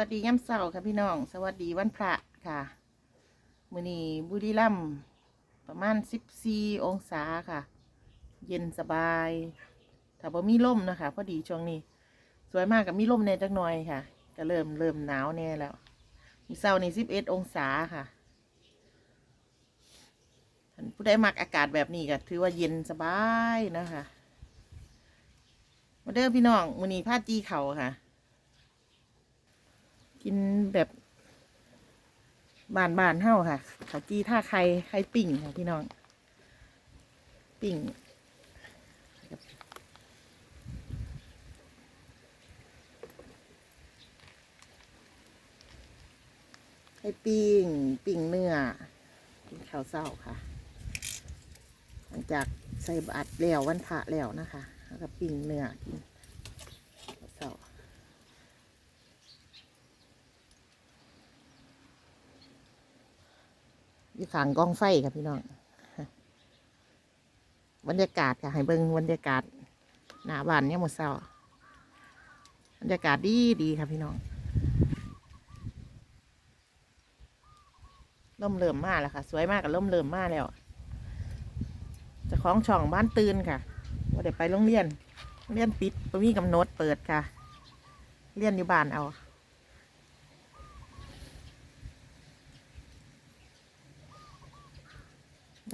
วัสดีย่ำเสาร์ค่ะพี่น้อง สวัสดีวันพระค่ะ มือนีบุรีรัมย์ประมาณสิบสี่องศาค่ะ เย็นสบายถ้าบ่มีลมนะคะพอดีช่วงนี้ สวยมากกับมีลมแน่จักหน่อยค่ะ ก็เริ่มเริ่มหนาวแน่แล้วมีเสาร์นี่สิบเอ็ดองศาค่ะท่านผู้ใดมักอากาศแบบนี้ก็ถือว่าเย็นสบายนะคะมาเด้อพี่น้องมือนีผ้าจีเข่าค่ะ กินแบบบานบานเท่าค่ะข้าวจีท่าไข่ไข่ปิ่งค่ะพี่น้อง ปิ่งไข่ปิ้งปิ่งเนื้อกินข้าวเศร้าค่ะ หลังจากใส่บาตรแล้ววันพระแล้วนะคะแล้วก็ปิ่งเนื้อกินข้าวเศร้า อยู่ข้างกองไฟค่ะพี่น้องบรรยากาศค่ะให้เบิ่งบรรยากาศหน้าบ้านเนี่ยหมดเศร้าบรรยากาศดีดีค่ะพี่น้องล่มเริ่มมากแล้วค่ะ สวยมากกับล่มเริ่มมากแล้วจะคล้องช่องบ้านตื่นค่ะว่าเดี๋ยวไปโรงเรียนเรียนปิดบ่มีกำหนดเปิดค่ะ เรียนอยู่บ้านเอา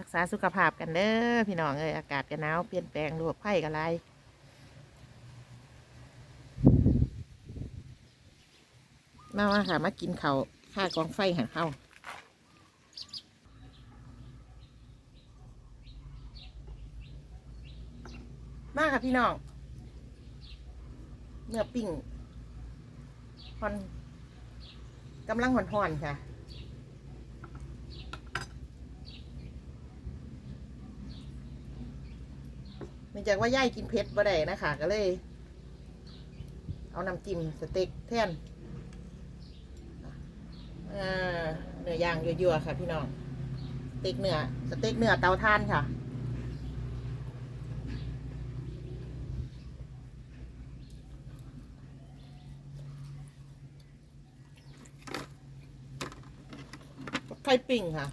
รักษาสุขภาพกันเด้อพี่น้องเอ้ยอากาศกันหนาวเปลี่ยนแปลงโรคภัยกันไรมาว่าค่ะมากินเขาข้ากองไฟหันเข้ามาค่ะพี่น้องเนื้อปิ้งฮอนกำลังหอนๆค่ะ เนื่องจากว่าย่ายกินเผ็ดบ่ได้นะคะ ก็เลย เอาน้ำจิ้มสเต็กแทนอ่าเนื้อย่างยั่วๆค่ะ พี่น้องสเต็กเนื้อสเต็กเนื้อเตาถ่านค่ะ ไข่ปิ่งค่ะ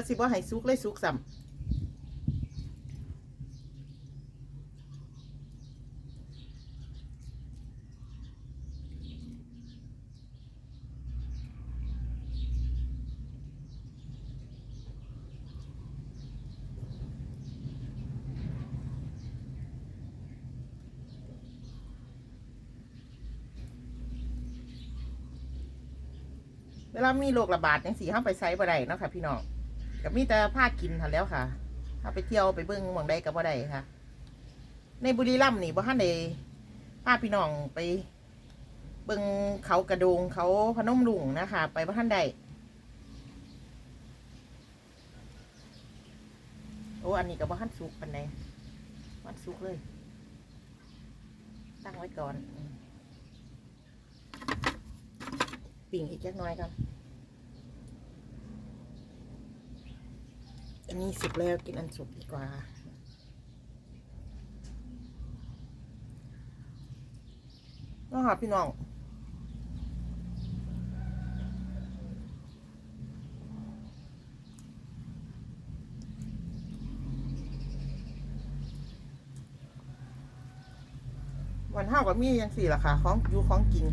ว่าสิบ่ให้สุกเลยสุกซ้ำเวลามีโรคระบาดจังสีห้าไปไซบ่ได้เนาะค่ะพี่น้อง ก็มีแต่ผ้ากินทันแล้วค่ะ ถ้าไปเที่ยวไปเบิ้งหมองใดก็บ่ได้ค่ะ ในบุรีรัมย์นี่บ่ทันได้พาพี่น้องไป เบิ้งเขากระโดงเขาพนมลุงนะคะ ไปบ่ทันได้โอ้อันนี้ก็บ่ทันสุกปานใดมันสุกเลย ตั้งไว้ก่อนปิ่งอีกจักน่อยก่อน อันนี้สุกแล้วกินอันสุกดีกว่าน้องคะพี่น้องวันเท่ากับมียังสี่ละค่ะ ของอยู่ของกิน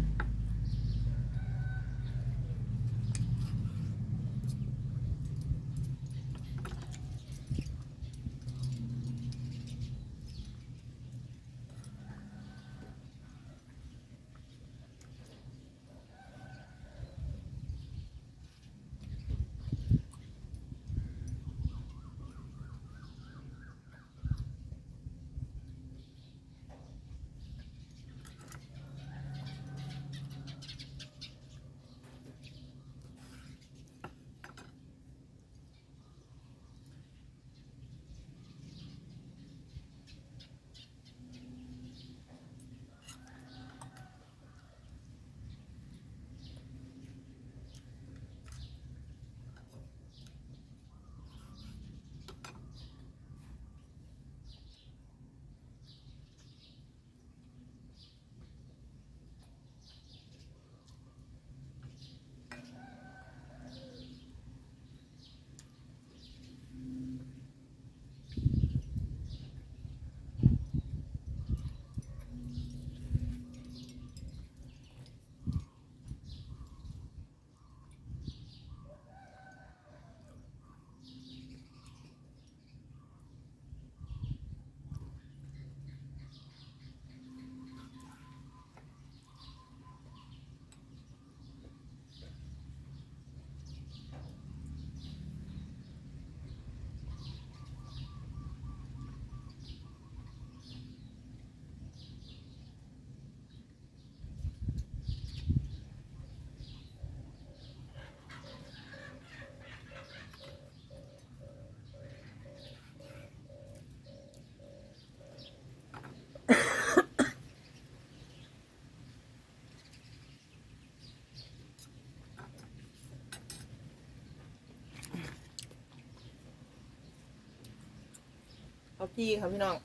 เอาจี้ค่ะพี่น้อง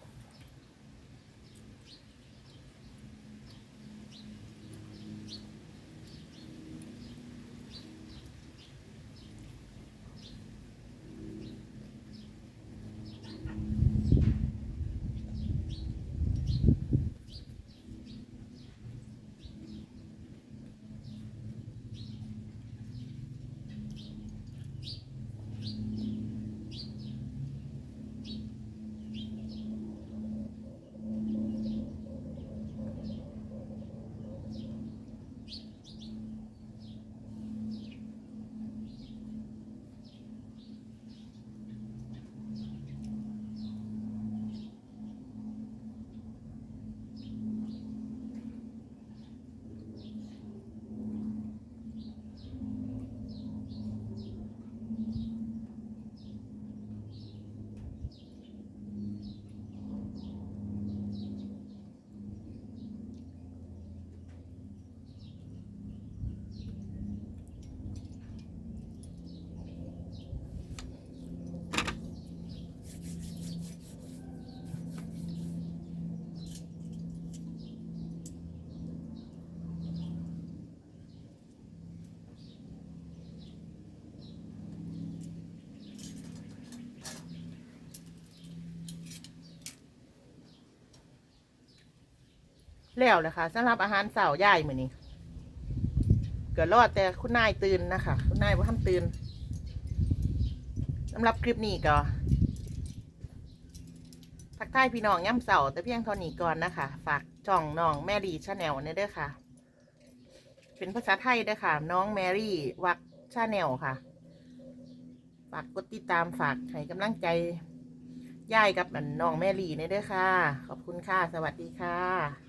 แล้วนะคะสำหรับอาหารเสาร์ย่ายมือนี้เกิดรอดแต่คุณนายตื่นนะคะคุณนายว่าท่านตื่นสำหรับคลิปนี้ก็ทักทายพี่น้องย่ำเสาร์แต่เพียงเท่านี้ก่อนนะคะ ฝากช่องน้องแมรี่ชาแนลเนี่ยเด้อค่ะ เป็นภาษาไทยเด้อค่ะ น้องแมรี่วักชาแนลค่ะ ฝากกดติดตามฝากให้กำลังใจย่ายกับน้องแมรี่เนี่ยเด้อค่ะ ขอบคุณค่ะ สวัสดีค่ะ